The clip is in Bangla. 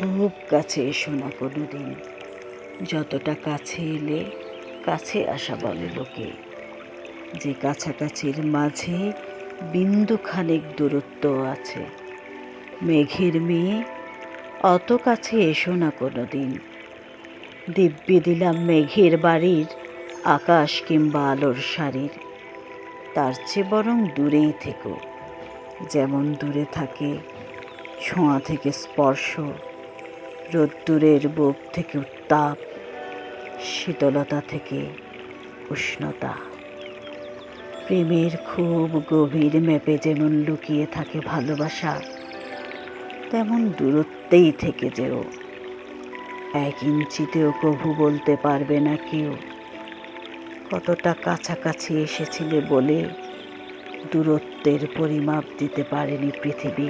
খুব কাছে এসো না কোনো দিন যতটা কাছে এলে কাছে আসা বলে লোকে। যে কাছাকাছির মাঝে বিন্দু খানেক দূরত্ব আছে। মেঘের মেয়ে, অত কাছে এসো না কোনো দিন দিব্যি দিলাম মেঘের বাড়ির, আকাশ কিংবা আলোর শাড়ির তার চেয়ে বরং দূরেই থেকো। যেমন দূরে থাকে, ছোঁয়া থেকে স্পর্শ। রোদ্দুরের বুক থেকে উত্তাপ, শীতলতা থেকে উষ্ণতা। প্রেমের খুব গভীর ম্যাপে যেমন লুকিয়ে থাকে ভালোবাসা, তেমন দূরত্বেই থেকে যেও। এক ইঞ্চিতেও কভু বলতে পারবে না কেউ। কতটা কাছাকাছি এসেছিলে বলে দূরত্বের পরিমাপ দিতে পারেনি পৃথিবী।